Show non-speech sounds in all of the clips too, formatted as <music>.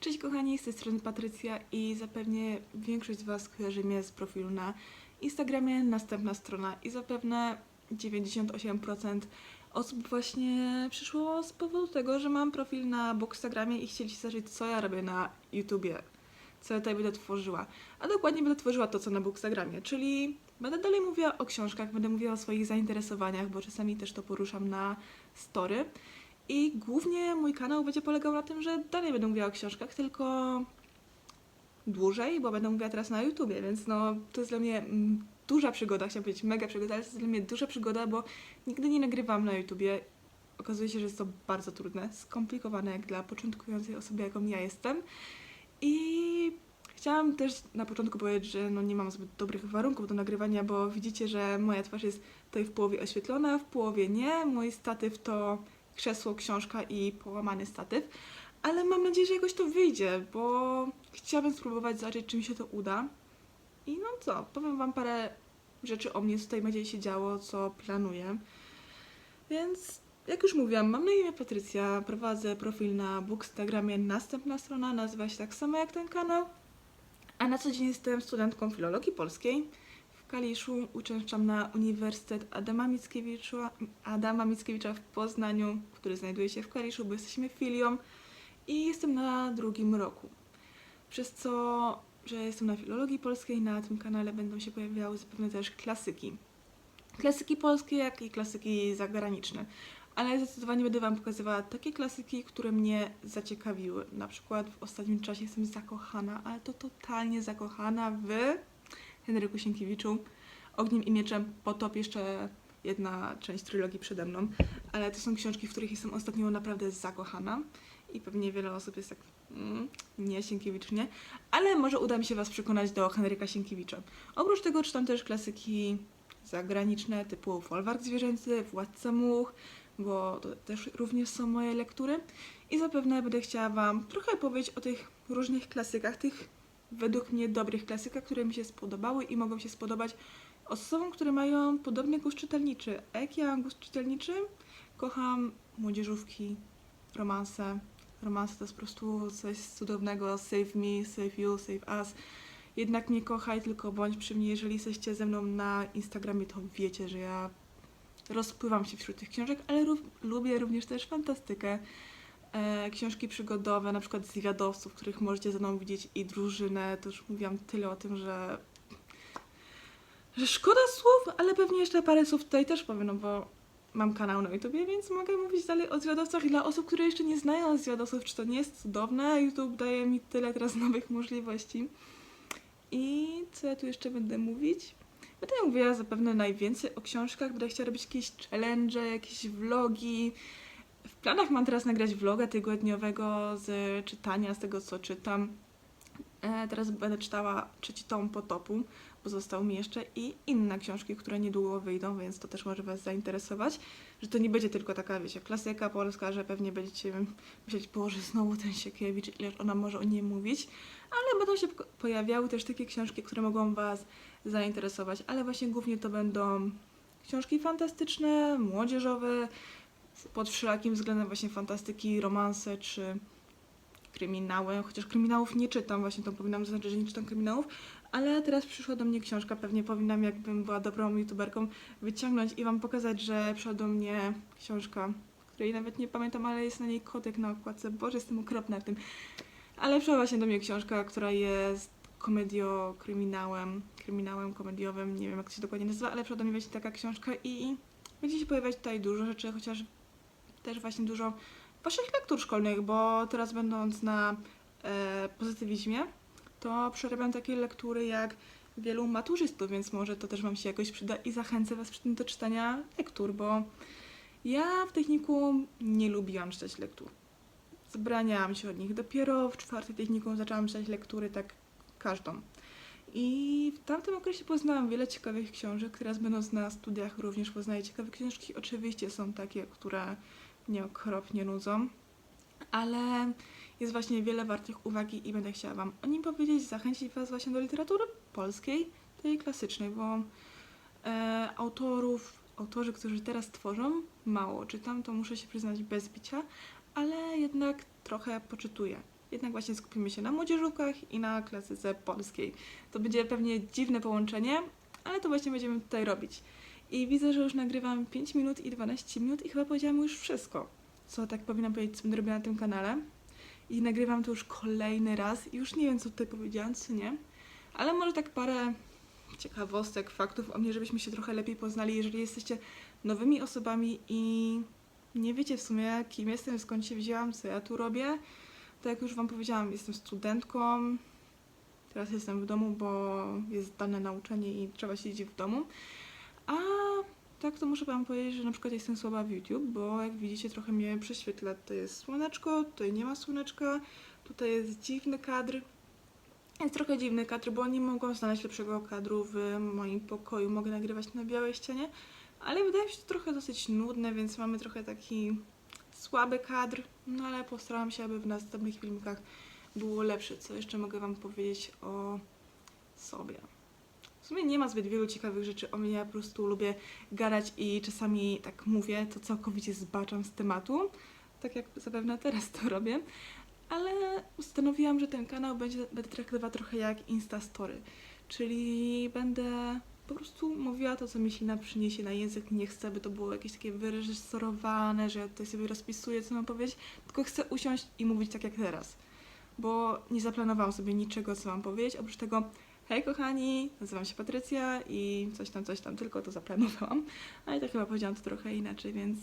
Cześć kochani, z tej strony Patrycja i zapewne większość z Was kojarzy mnie z profilu na Instagramie, następna strona i zapewne 98% osób właśnie przyszło z powodu tego, że mam profil na Bookstagramie i chcieli się zobaczyć co ja robię na YouTubie, co ja tutaj będę tworzyła. A dokładnie będę tworzyła to, co na Bookstagramie, czyli będę dalej mówiła o książkach, będę mówiła o swoich zainteresowaniach, bo czasami też to poruszam na story. I głównie mój kanał będzie polegał na tym, że dalej będę mówiła o książkach, tylko dłużej, bo będę mówiła teraz na YouTubie, więc no to jest dla mnie mm, duża przygoda, chciałam powiedzieć mega przygoda, ale to jest dla mnie duża przygoda, bo nigdy nie nagrywam na YouTubie. Okazuje się, że jest to bardzo trudne, skomplikowane jak dla początkującej osoby, jaką ja jestem. I chciałam też na początku powiedzieć, że no nie mam zbyt dobrych warunków do nagrywania, bo widzicie, że moja twarz jest tutaj w połowie oświetlona, w połowie nie. Mój statyw to krzesło, książka i połamany statyw. Ale mam nadzieję, że jakoś to wyjdzie, bo chciałabym spróbować zobaczyć, czy mi się to uda. I no co, powiem Wam parę rzeczy o mnie, co tutaj będzie się działo, co planuję. Więc, jak już mówiłam, mam na imię Patrycja, prowadzę profil na Bookstagramie, następna strona nazywa się tak samo jak ten kanał. A na co dzień jestem studentką filologii polskiej. Kaliszu uczęszczam na Uniwersytet Adama Mickiewicza, Adama Mickiewicza w Poznaniu, który znajduje się w Kaliszu, bo jesteśmy filią i jestem na drugim roku. Przez co, że jestem na filologii polskiej, na tym kanale będą się pojawiały zapewne też klasyki. Klasyki polskie, jak i klasyki zagraniczne. Ale zdecydowanie będę Wam pokazywała takie klasyki, które mnie zaciekawiły. Na przykład w ostatnim czasie jestem zakochana, ale to totalnie zakochana w Henryku Sienkiewiczu. Ogniem i mieczem, potop jeszcze jedna część trylogii przede mną. Ale to są książki, w których jestem ostatnio naprawdę zakochana. I pewnie wiele osób jest tak, mm, nie, Sienkiewicz nie. Ale może uda mi się Was przekonać do Henryka Sienkiewicza. Oprócz tego czytam też klasyki zagraniczne typu Folwark Zwierzęcy, Władca Much, bo to też również są moje lektury. I zapewne będę chciała Wam trochę powiedzieć o tych różnych klasykach, tych według mnie dobrych klasykach, które mi się spodobały i mogą się spodobać osobom, które mają podobny gust czytelniczy. A jaki ja mam gust czytelniczy? Kocham młodzieżówki, romanse. Romanse to jest po prostu coś cudownego. Save me, save you, save us. Jednak nie kochaj, tylko bądź przy mnie. Jeżeli jesteście ze mną na Instagramie, to wiecie, że ja rozpływam się wśród tych książek, ale lubię również też fantastykę. E, książki przygodowe, na przykład zwiadowców, których możecie ze mną widzieć i drużynę. To już mówiłam tyle o tym, że że szkoda słów, ale pewnie jeszcze parę słów tutaj też powiem, no bo mam kanał na YouTubie, więc mogę mówić dalej o zwiadowcach dla osób, które jeszcze nie znają zwiadowców, czy to nie jest cudowne. YouTube daje mi tyle teraz <laughs> nowych możliwości. I co ja tu jeszcze będę mówić? Będę mówiła zapewne najwięcej o książkach, będę chciała robić jakieś challenge, jakieś vlogi. W planach mam teraz nagrać vloga tygodniowego z czytania, z tego co czytam. E, teraz będę czytała trzeci tom Potopu, bo został mi jeszcze i inne książki, które niedługo wyjdą, więc to też może Was zainteresować, że to nie będzie tylko taka, wiecie, klasyka polska, że pewnie będziecie myśleć, Boże, znowu ten Sienkiewicz, ileż ona może o niej mówić, ale będą się pojawiały też takie książki, które mogą Was zainteresować, ale właśnie głównie to będą książki fantastyczne, młodzieżowe, pod wszelakim względem właśnie fantastyki, romanse czy kryminały, chociaż kryminałów nie czytam, właśnie to powinnam zaznaczyć, że nie czytam kryminałów, ale teraz przyszła do mnie książka, pewnie powinnam, jakbym była dobrą youtuberką, wyciągnąć i wam pokazać, że przyszła do mnie książka, której nawet nie pamiętam, ale jest na niej kotek na okładce, boże, jestem okropna w tym. Ale przyszła właśnie do mnie książka, która jest komedio-kryminałem, kryminałem komediowym, nie wiem jak to się dokładnie nazywa, ale przyszła do mnie właśnie taka książka i będzie się pojawiać tutaj dużo rzeczy, chociaż też właśnie dużo waszych lektur szkolnych, bo teraz będąc na e, pozytywizmie, to przerabiam takie lektury jak wielu maturzystów, więc może to też Wam się jakoś przyda i zachęcę Was przy tym do czytania lektur, bo ja w technikum nie lubiłam czytać lektur. Zabraniałam się od nich. Dopiero w czwartej technikum zaczęłam czytać lektury tak każdą. I w tamtym okresie poznałam wiele ciekawych książek. Teraz będąc na studiach również poznaję ciekawe książki. Oczywiście są takie, które mnie okropnie nudzą, ale jest właśnie wiele wartych uwagi i będę chciała Wam o nim powiedzieć, zachęcić Was właśnie do literatury polskiej, tej klasycznej, bo e, autorów, autorzy, którzy teraz tworzą, mało czytam, to muszę się przyznać bez bicia, ale jednak trochę poczytuję. jednak właśnie skupimy się na młodzieżówkach i na klasyce polskiej. To będzie pewnie dziwne połączenie, ale to właśnie będziemy tutaj robić. I widzę, że już nagrywam 5 minut i 12 minut i chyba powiedziałam już wszystko, co tak powinnam powiedzieć, co będę robiła na tym kanale. I nagrywam to już kolejny raz już nie wiem, co tutaj powiedziałam, co nie. Ale może tak parę ciekawostek, faktów o mnie, żebyśmy się trochę lepiej poznali, jeżeli jesteście nowymi osobami i nie wiecie w sumie, kim jestem, skąd się wzięłam, co ja tu robię. To jak już Wam powiedziałam, jestem studentką. Teraz jestem w domu, bo jest dane nauczenie i trzeba siedzieć w domu. A tak to muszę Wam powiedzieć, że na przykład jestem słaba w YouTube, bo jak widzicie trochę mnie prześwietla. To jest słoneczko, tutaj nie ma słoneczka, tutaj jest dziwny kadr. Jest trochę dziwny kadr, bo nie mogłam znaleźć lepszego kadru w moim pokoju. Mogę nagrywać na białej ścianie, ale wydaje mi się to trochę dosyć nudne, więc mamy trochę taki słaby kadr. No ale postarałam się, aby w następnych filmikach było lepsze. Co jeszcze mogę Wam powiedzieć o sobie? Sumie nie ma zbyt wielu ciekawych rzeczy o mnie, ja po prostu lubię gadać i czasami tak mówię, to całkowicie zbaczam z tematu, tak jak zapewne teraz to robię, ale ustanowiłam, że ten kanał będzie, będę traktowała trochę jak Instastory, czyli będę po prostu mówiła to, co mi ślina przyniesie na język, nie chcę, by to było jakieś takie wyreżyserowane, że ja tutaj sobie rozpisuję, co mam powiedzieć, tylko chcę usiąść i mówić tak jak teraz, bo nie zaplanowałam sobie niczego, co mam powiedzieć, oprócz tego Hej kochani, nazywam się Patrycja i coś tam, coś tam, tylko to zaplanowałam. Ale tak chyba powiedziałam to trochę inaczej, więc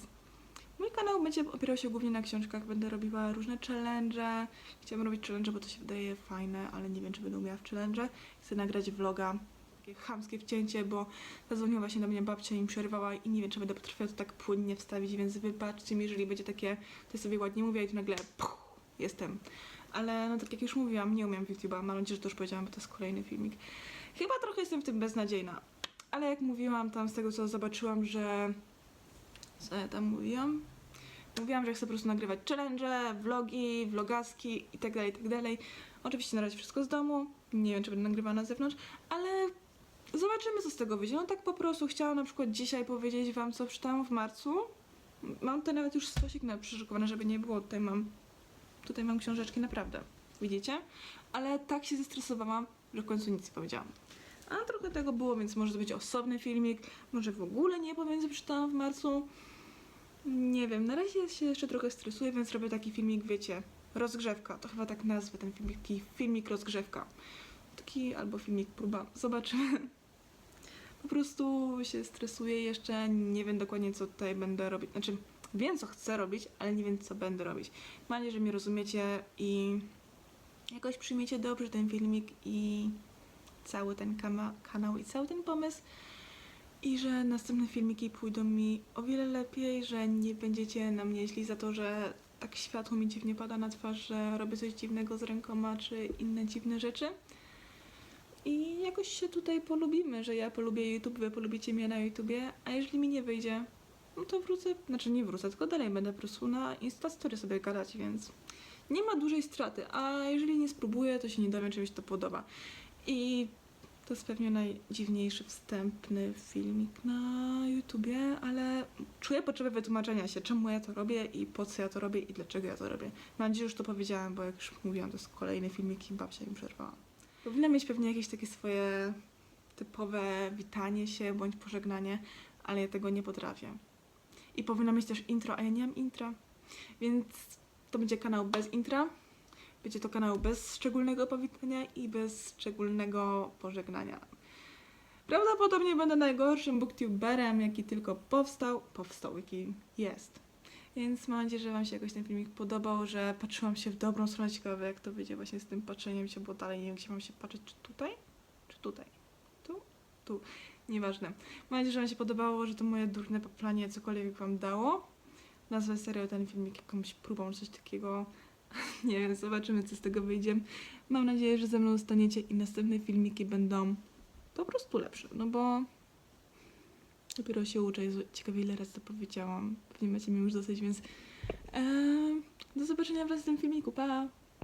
mój kanał będzie opierał się głównie na książkach. Będę robiła różne challenge. Chciałam robić challenge, bo to się wydaje fajne, ale nie wiem, czy będę umiała w challenge. Chcę nagrać vloga, takie chamskie wcięcie, bo zadzwoniła właśnie do mnie babcia i mi przerwała i nie wiem, czy będę potrafiła to tak płynnie wstawić, więc wybaczcie mi, jeżeli będzie takie, to sobie ładnie mówię i tu nagle puch, jestem. Ale no tak jak już mówiłam, nie umiem YouTube'a, mam nadzieję, że to już powiedziałam, bo to jest kolejny filmik. Chyba trochę jestem w tym beznadziejna. Ale jak mówiłam tam z tego, co zobaczyłam, że... Co ja tam mówiłam? Mówiłam, że chcę po prostu nagrywać challenge, vlogi, vlogaski i tak dalej, i tak. Oczywiście na razie wszystko z domu. Nie wiem, czy będę nagrywała na zewnątrz, ale zobaczymy, co z tego wyjdzie. No tak po prostu chciałam na przykład dzisiaj powiedzieć wam, co przeczytałam w marcu. Mam tutaj nawet już stosik na przyszykowane, żeby nie było. Tutaj mam Tutaj mam książeczki naprawdę. Widzicie? Ale tak się zestresowałam, że w końcu nic nie powiedziałam. A trochę tego było, więc może to być osobny filmik. Może w ogóle nie powiem, co przeczytałam w marcu. Nie wiem, na razie się jeszcze trochę stresuję, więc robię taki filmik, wiecie, rozgrzewka. To chyba tak nazwę ten filmik, taki filmik rozgrzewka. Taki albo filmik próba. Zobaczymy. Po prostu się stresuję jeszcze, nie wiem dokładnie co tutaj będę robić. Znaczy, wiem co chcę robić, ale nie wiem co będę robić. Mam nadzieję, że mnie rozumiecie i jakoś przyjmiecie dobrze ten filmik i cały ten kanał i cały ten pomysł. I że następne filmiki pójdą mi o wiele lepiej, że nie będziecie na mnie źli za to, że tak światło mi dziwnie pada na twarz, że robię coś dziwnego z rękoma czy inne dziwne rzeczy. I jakoś się tutaj polubimy, że ja polubię YouTube, wy polubicie mnie na YouTubie, a jeżeli mi nie wyjdzie, no to wrócę, znaczy nie wrócę, tylko dalej będę po prostu na Instastory sobie gadać, więc nie ma dużej straty, a jeżeli nie spróbuję, to się nie dowiem, czy mi się to podoba. I to jest pewnie najdziwniejszy wstępny filmik na YouTubie, ale czuję potrzebę wytłumaczenia się, czemu ja to robię i po co ja to robię i dlaczego ja to robię. Mam nadzieję, że już to powiedziałam, bo jak już mówiłam, to jest kolejny filmik i babcia mi przerwała. Powinna mieć pewnie jakieś takie swoje typowe witanie się bądź pożegnanie, ale ja tego nie potrafię. I powinna mieć też intro, a ja nie mam intra. Więc to będzie kanał bez intra. Będzie to kanał bez szczególnego powitania i bez szczególnego pożegnania. Prawdopodobnie będę najgorszym booktuberem, jaki tylko powstał. Powstał, jaki jest. Więc mam nadzieję, że Wam się jakoś ten filmik podobał, że patrzyłam się w dobrą stronę. Ciekawe, jak to wyjdzie właśnie z tym patrzeniem się, bo dalej nie wiem, gdzie mam się patrzeć. Czy tutaj? Czy tutaj? Tu? Tu. Nieważne. Mam nadzieję, że Wam się podobało, że to moje durne paplanie cokolwiek Wam dało. Nazwę serio ten filmik jakąś próbą, coś takiego. <laughs> Nie wiem, zobaczymy, co z tego wyjdzie. Mam nadzieję, że ze mną zostaniecie i następne filmiki będą po prostu lepsze, no bo dopiero się uczę. Jezu, ciekawie ile razy to powiedziałam. Pewnie macie mi już dosyć, więc em, do zobaczenia w następnym filmiku. Pa!